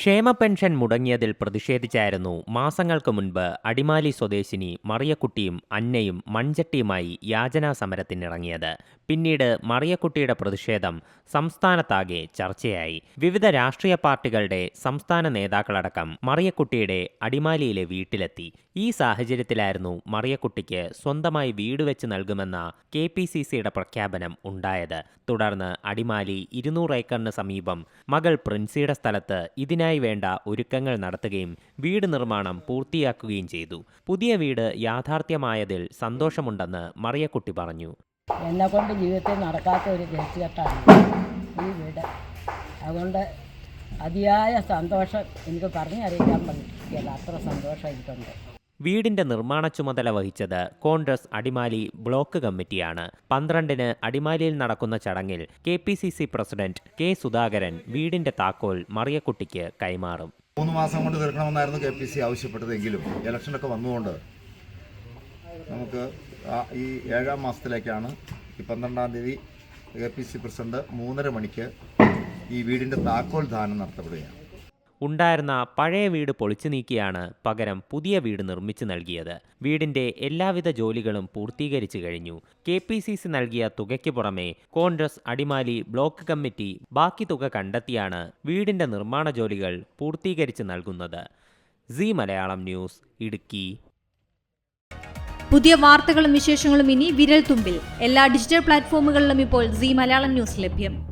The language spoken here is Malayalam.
ക്ഷേമ പെൻഷൻ മുടങ്ങിയതിൽ പ്രതിഷേധിച്ചായിരുന്നു മാസങ്ങൾക്ക് മുൻപ് അടിമാലി സ്വദേശിനി മറിയക്കുട്ടിയും അന്നയും മൺചട്ടിയുമായി യാചനാ സമരത്തിനിറങ്ങിയത്. പിന്നീട് മറിയക്കുട്ടിയുടെ പ്രതിഷേധം സംസ്ഥാനത്താകെ ചർച്ചയായി. വിവിധ രാഷ്ട്രീയ പാർട്ടികളുടെ സംസ്ഥാന നേതാക്കളടക്കം മറിയക്കുട്ടിയുടെ അടിമാലിയിലെ വീട്ടിലെത്തി. ഈ സാഹചര്യത്തിലായിരുന്നു മറിയക്കുട്ടിക്ക് സ്വന്തമായി വീട് വെച്ച് നൽകുമെന്ന കെ പി സി സിയുടെ പ്രഖ്യാപനം ഉണ്ടായത്. തുടർന്ന് അടിമാലി ഇരുന്നൂറ് ഏക്കറിന് സമീപം മകൾ പ്രിൻസിയുടെ സ്ഥലത്ത് ഇതിനായി വേണ്ട ഒരുക്കങ്ങൾ നടത്തുകയും വീട് നിർമ്മാണം പൂർത്തിയാക്കുകയും ചെയ്തു. പുതിയ വീട് യാഥാർത്ഥ്യമായതിൽ സന്തോഷമുണ്ടെന്ന് മറിയക്കുട്ടി പറഞ്ഞു. എന്നെ കൊണ്ട് ജീവിതത്തിൽ നടക്കാത്ത ഒരു കേസുകെട്ടാണ് ഈ വീട്. അതുകൊണ്ട് അതിയായ സന്തോഷം എനിക്ക് പറഞ്ഞറിയിക്കാൻ പറ്റില്ല. അത്ര സന്തോഷം എനിക്കുണ്ട്. വീടിന്റെ നിർമ്മാണ ചുമതല വഹിച്ചത് കോൺഗ്രസ് അടിമാലി ബ്ലോക്ക് കമ്മിറ്റിയാണ്. പന്ത്രണ്ടിന് അടിമാലിയിൽ നടക്കുന്ന ചടങ്ങിൽ K P C C president K Sudhakaran വീടിന്റെ താക്കോൽ മറിയക്കുട്ടിക്ക് കൈമാറും. മൂന്ന് മാസം കൊണ്ട് തീർക്കണമെന്നായിരുന്നു കെ പി സി ആവശ്യപ്പെട്ടതെങ്കിലും ഇലക്ഷനൊക്കെ വന്നുകൊണ്ട് നമുക്ക് ഈ ഏഴാം മാസത്തിലേക്കാണ് ഈ പന്ത്രണ്ടാം തീയതി കെ പി സി പ്രസിഡന്റ് മൂന്നര മണിക്ക് ഈ വീടിന്റെ താക്കോൽ ദാനം നടത്തപ്പെടുകയാണ്. ഉണ്ടായിരുന്ന പഴയ വീട് പൊളിച്ചു നീക്കിയാണ് പകരം പുതിയ വീട് നിർമ്മിച്ചു നൽകിയത്. വീടിന്റെ എല്ലാവിധ ജോലികളും പൂർത്തീകരിച്ചു കഴിഞ്ഞു. കെ പി സി സി നൽകിയ തുകയ്ക്ക് പുറമെ കോൺഗ്രസ് അടിമാലി ബ്ലോക്ക് കമ്മിറ്റി ബാക്കി തുക കണ്ടെത്തിയാണ് വീടിന്റെ നിർമ്മാണ ജോലികൾ പൂർത്തീകരിച്ചു നൽകുന്നത്. Zee Malayalam news Idukki. പുതിയ വാർത്തകളും വിശേഷങ്ങളും ഇനി വിരൽ തുമ്പിൽ എല്ലാ ഡിജിറ്റൽ പ്ലാറ്റ്ഫോമുകളിലും ഇപ്പോൾ സി മലയാളം ന്യൂസ് ലഭ്യം.